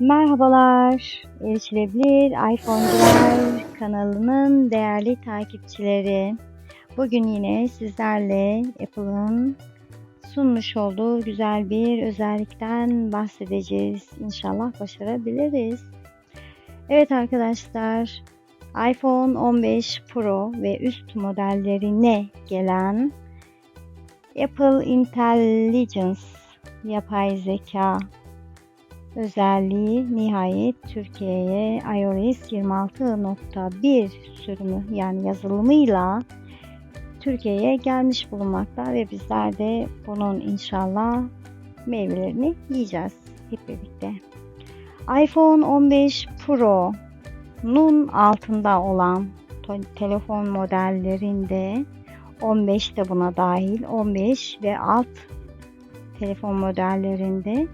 Merhabalar, Erişilebilir iPhone'cular kanalının değerli takipçileri. Bugün yine sizlerle Apple'ın sunmuş olduğu güzel bir özellikten bahsedeceğiz. İnşallah başarabiliriz. Evet arkadaşlar, iPhone 15 Pro ve üst modellerine gelen Apple Intelligence yapay zeka özelliği nihayet Türkiye'ye iOS 26.1 sürümü yani yazılımıyla Türkiye'ye gelmiş bulunmakta ve bizler de bunun inşallah meyvelerini yiyeceğiz hep birlikte. iPhone 15 Pro'nun altında olan telefon modellerinde 15 de buna dahil 15 ve alt telefon modellerinde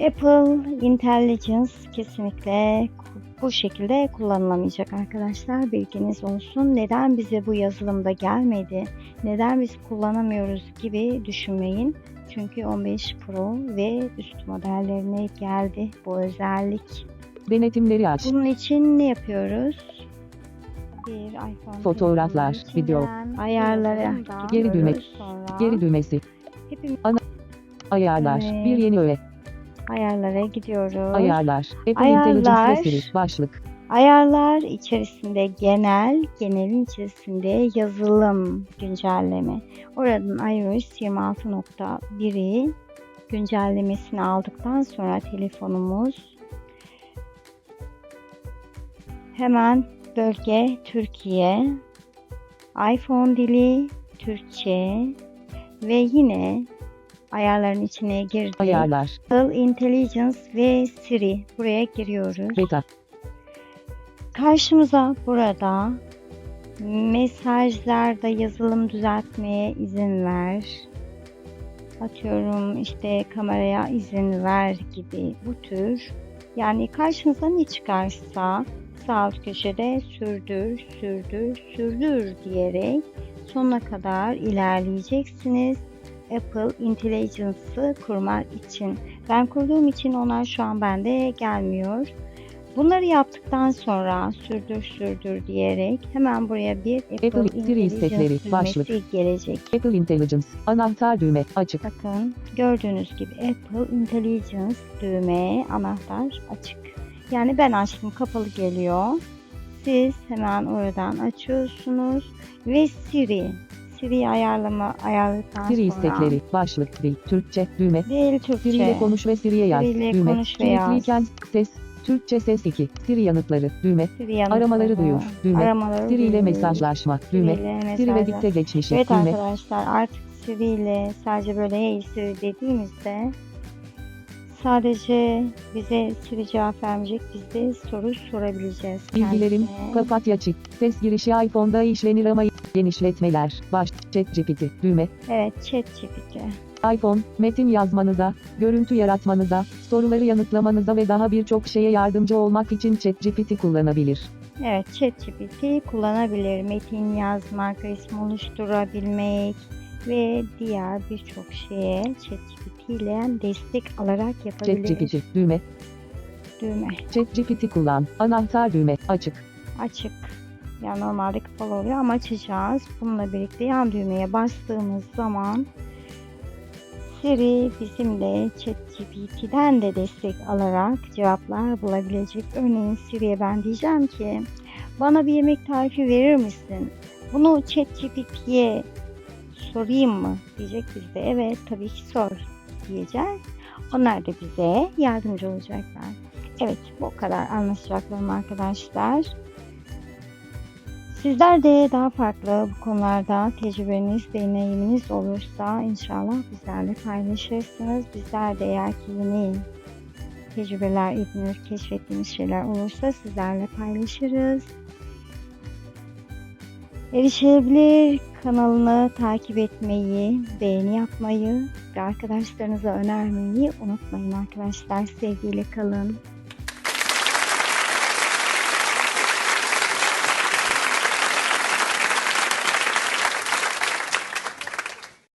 Apple Intelligence kesinlikle bu şekilde kullanılamayacak arkadaşlar. Bilginiz olsun. Neden bize bu yazılımda gelmedi? Neden biz kullanamıyoruz gibi düşünmeyin. Çünkü 15 Pro ve üst modellerine geldi bu özellik. Denetimleri aç. Bunun için ne yapıyoruz? Bir iPhone Fotoğraflar, video. ayarlara Geri düğme. Geri düğmesi. hepimiz Ayarlar. Evet. Bir yeni öğe. Ayarlara gidiyoruz. Ayarlar. Apple Ayarlar. Siri. Başlık. Ayarlar içerisinde genel, genelin içerisinde yazılım güncelleme. Oradan iOS 26.1'i güncellemesini aldıktan sonra telefonumuz hemen bölge Türkiye, iPhone dili Türkçe ve yine ayarların içine girdik. Ayarlar. Apple Intelligence ve Siri buraya giriyoruz. Beta. Karşımıza burada mesajlarda yazılım düzeltmeye izin ver. Atıyorum işte kameraya izin ver gibi bu tür. Yani karşınıza ne çıkarsa sağ alt köşede sürdür, sürdür, sürdür diyerek sonuna kadar ilerleyeceksiniz. Apple Intelligence'ı kurmak için. Ben kurduğum için onlar şu an bende gelmiyor. Bunları yaptıktan sonra sürdür sürdür diyerek hemen buraya bir Apple, Apple Siri Intelligence istekleri, başlık. gelecek. Apple Intelligence. Anahtar düğme. Açık. Bakın gördüğünüz gibi Apple Intelligence düğme anahtar açık. Yani ben açtım kapalı geliyor. Siz hemen oradan açıyorsunuz ve Siri Siri ayarlama ayarladıktan Siri sonra istekleri. Başlık. Dil. Türkçe. Düğme. Dil Türkçe. Siri ile konuş ve Siri'ye yaz. Siri ile Düğme. konuş ve yaz. Ses. Türkçe ses 2. Siri yanıtları. Düğme. Siri yanıtları. Aramaları duyur. Düğme. Aramaları Siri ile mesajlaşma. Siri Düğme. ile Siri ve dikte geçmişi. Evet Düğme. arkadaşlar artık Siri ile sadece böyle hey Siri dediğimizde sadece bize Siri cevap vermeyecek. Biz de soru sorabileceğiz. Bilgilerim, kendisine. papatya çık. Ses girişi iPhone'da işlenir ama genişletmeler. Baş, ChatGPT, düğme. Evet ChatGPT. iPhone, metin yazmanıza, görüntü yaratmanıza, soruları yanıtlamanıza ve daha birçok şeye yardımcı olmak için ChatGPT kullanabilir. Evet ChatGPT kullanabilir. Metin yazmak, resim oluşturabilmek ve diğer birçok şeye ChatGPT ile destek alarak yapabilir. ChatGPT, düğme. Düğme. ChatGPT kullan. Anahtar düğme, açık. açık. Yani normalde kapalı oluyor ama açacağız. Bununla birlikte yan düğmeye bastığımız zaman Siri bizimle ChatGPT'den de destek alarak cevaplar bulabilecek. Örneğin Siri'ye ben diyeceğim ki bana bir yemek tarifi verir misin? Bunu ChatGPT'ye sorayım mı? Diyecek biz de evet tabii ki sor diyeceğiz. Onlar da bize yardımcı olacaklar. Evet bu kadar anlaşacaklarım arkadaşlar. Sizler de daha farklı bu konularda tecrübeniz, deneyiminiz olursa inşallah bizlerle paylaşırsınız. Bizler de eğer ki yeni tecrübeler edinir, keşfettiğimiz şeyler olursa sizlerle paylaşırız. Erişilebilir kanalını takip etmeyi, beğeni yapmayı ve arkadaşlarınıza önermeyi unutmayın arkadaşlar. Sevgiyle kalın.